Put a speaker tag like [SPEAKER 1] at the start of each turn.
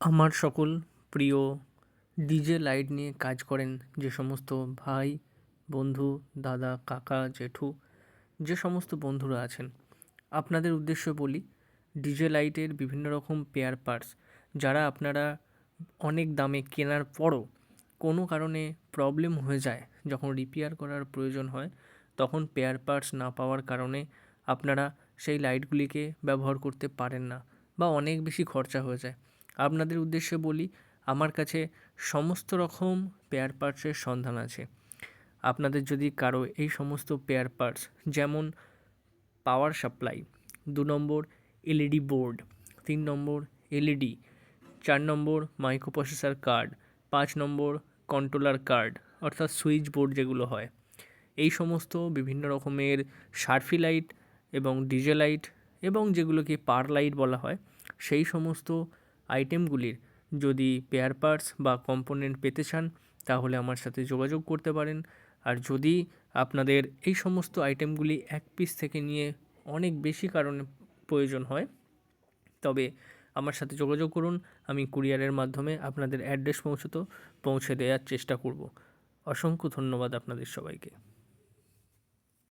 [SPEAKER 1] আমার সকল প্রিয় ডিজে লাইট নিয়ে কাজ করেন যে সমস্ত ভাই, বন্ধু, দাদা, কাকা, জেঠু, যে সমস্ত বন্ধুরা আছেন। আপনাদের উদ্দেশ্য বলি, ডিজে লাইটের বিভিন্ন রকম পেয়ার পার্টস, যারা আপনারা অনেক দামে কেনার পরও কোনো কারণে প্রবলেম হয়ে যায়, যখন রিপেয়ার করার প্রয়োজন হয়, তখন পেয়ার পার্টস না পাওয়ার কারণে আপনারা সেই লাইটগুলিকে ব্যবহার করতে পারেন না বা অনেক বেশি খরচা হয়ে যায়। আপনাদের উদ্দেশ্যে বলি, আমার কাছে সমস্ত রকম পেয়ার পার্টসের সন্ধান আছে। আপনাদের যদি কারও এই সমস্ত পেয়ার পার্টস যেমন পাওয়ার সাপ্লাই দু নম্বর এলইডি বোর্ড তিন নম্বর এলইডি চার নম্বর মাইক্রো প্রসেসর কার্ড পাঁচ নম্বর কন্ট্রোলার কার্ড অর্থাৎ সুইচ বোর্ড যেগুলো হয়। এই সমস্ত বিভিন্ন রকমের সার্ফি লাইট এবং ডিজে লাইট এবং যেগুলোকে পার লাইট বলা হয়, সেই সমস্ত আইটেমগুলির যদি পেয়ার পার্টস বা কম্পোনেন্ট পেতে চান, তাহলে আমার সাথে যোগাযোগ করতে পারেন। আর যদি আপনাদের এই সমস্ত আইটেমগুলি এক পিস থেকে নিয়ে অনেক বেশি কারণে প্রয়োজন হয়, তবে আমার সাথে যোগাযোগ করুন। আমি কুরিয়ারের মাধ্যমে আপনাদের অ্যাড্রেস পৌঁছতো, পৌঁছে দেওয়ার চেষ্টা করব। অসংখ্য ধন্যবাদ আপনাদের সবাইকে।